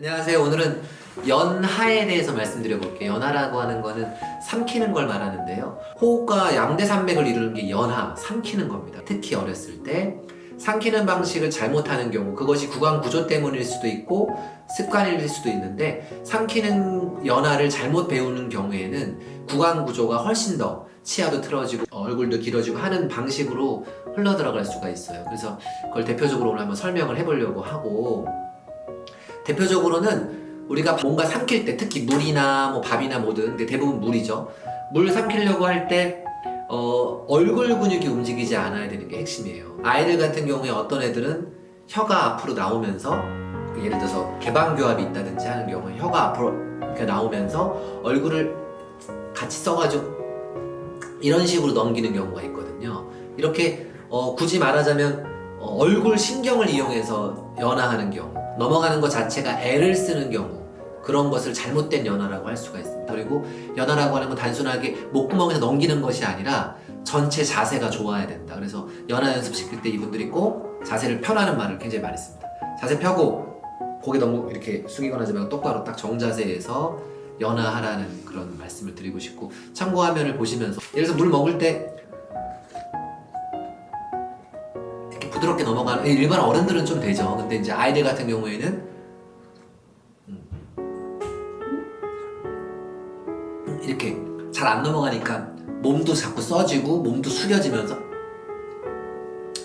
안녕하세요. 오늘은 연하에 대해서 말씀드려 볼게요. 연하라고 하는 거는 삼키는 걸 말하는데요. 호흡과 양대산맥을 이루는 게 연하, 삼키는 겁니다. 특히 어렸을 때 삼키는 방식을 잘못하는 경우 그것이 구강 구조 때문일 수도 있고 습관일 수도 있는데 삼키는 연하를 잘못 배우는 경우에는 구강 구조가 훨씬 더 치아도 틀어지고 얼굴도 길어지고 하는 방식으로 흘러 들어갈 수가 있어요. 그래서 그걸 대표적으로 오늘 한번 설명을 해보려고 하고 대표적으로는 우리가 뭔가 삼킬 때 특히 물이나 뭐 밥이나 뭐든 근데 대부분 물이죠. 물 삼키려고 할때 어, 얼굴 근육이 움직이지 않아야 되는 게 핵심이에요. 아이들 같은 경우에 어떤 애들은 혀가 앞으로 나오면서 예를 들어서 개방교합이 있다든지 하는 경우에 혀가 앞으로 이렇게 나오면서 얼굴을 같이 써가지고 이런 식으로 넘기는 경우가 있거든요. 이렇게 어, 굳이 말하자면 어, 얼굴 신경을 이용해서 연화하는 경우 넘어가는 것 자체가 애를 쓰는 경우 그런 것을 잘못된 연화라고 할 수가 있습니다. 그리고 연화라고 하는 건 단순하게 목구멍에서 넘기는 것이 아니라 전체 자세가 좋아야 된다. 그래서 연화 연습시킬 때 이분들이 꼭 자세를 펴라는 말을 굉장히 많이 씁니다. 자세 펴고 고개 너무 이렇게 숙이거나 하지 말고 똑바로 딱 정자세에서 연화하라는 그런 말씀을 드리고 싶고 참고 화면을 보시면서 예를 들어서 물 먹을 때 부드럽게 넘어가는 일반 어른들은 좀 되죠. 근데 이제 아이들 같은 경우에는 음, 이렇게 잘 안 넘어가니까 몸도 자꾸 써지고 몸도 숙여지면서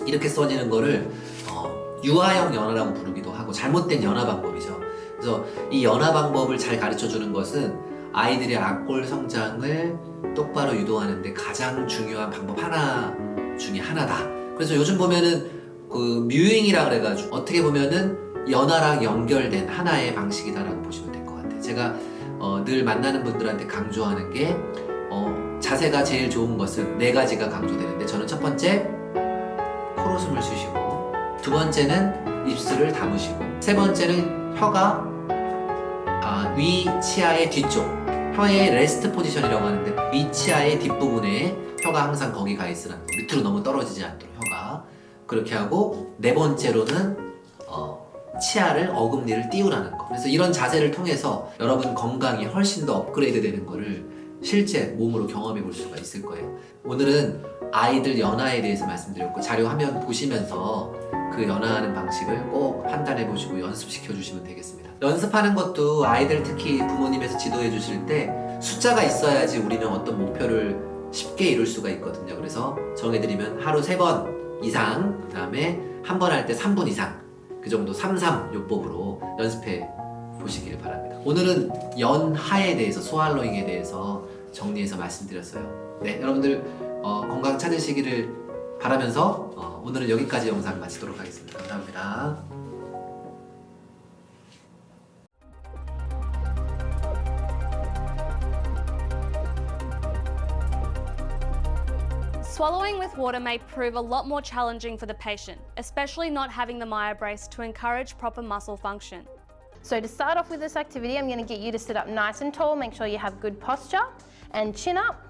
이렇게 써지는 거를 어, 유아형 연화라고 부르기도 하고 잘못된 연화 방법이죠. 그래서 이 연화 방법을 잘 가르쳐 주는 것은 아이들의 악골 성장을 똑바로 유도하는데 가장 중요한 방법 하나 중에 하나다. 그래서 요즘 보면은 그 뮤잉이라 그래가지고 어떻게 보면은 연화랑 연결된 하나의 방식이다라고 보시면 될 것 같아요. 제가 어, 늘 만나는 분들한테 강조하는 게 어, 자세가 제일 좋은 것은 네 가지가 강조되는데 저는 첫 번째 코로 숨을 쉬시고 두 번째는 입술을 담으시고 세 번째는 혀가 아, 위 치아의 뒤쪽 혀의 레스트 포지션이라고 하는데 위 치아의 뒷부분에 혀가 항상 거기 가 있으라는 거 밑으로 너무 떨어지지 않도록 그렇게 하고 네 번째로는 어, 치아를 어금니를 띄우라는 거 그래서 이런 자세를 통해서 여러분 건강이 훨씬 더 업그레이드 되는 거를 실제 몸으로 경험해 볼 수가 있을 거예요 오늘은 아이들 연화에 대해서 말씀드렸고 자료 화면 보시면서 그 연화하는 방식을 꼭 판단해 보시고 연습시켜 주시면 되겠습니다. 연습하는 것도 아이들 특히 부모님에서 지도해 주실 때 숫자가 있어야지 우리는 어떤 목표를 쉽게 이룰 수가 있거든요. 그래서 정해드리면 하루 세번 이상, 그 다음에 한 번 할 때 3분 이상, 그 정도 3-3 요법으로 연습해 보시길 바랍니다. 오늘은 연하에 대해서, 소알로잉에 대해서 정리해서 말씀드렸어요. 네, 여러분들 어, 건강 찾으시기를 바라면서 어, 오늘은 여기까지 영상 마치도록 하겠습니다. 감사합니다. Swallowing with water may prove a lot more challenging for the patient, especially not having the Maya brace to encourage proper muscle function. So to start off with this activity, I'm going to get you to sit up nice and tall. Make sure you have good posture and chin up.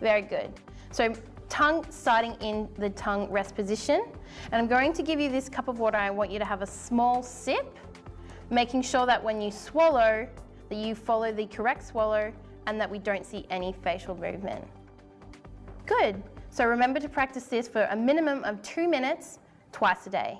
Very good. So tongue starting in the tongue rest position. And I'm going to give you this cup of water. I want you to have a small sip, making sure that when you swallow, that you follow the correct swallow and that we don't see any facial movement. Good. So remember to practice this for a minimum of two minutes twice a day.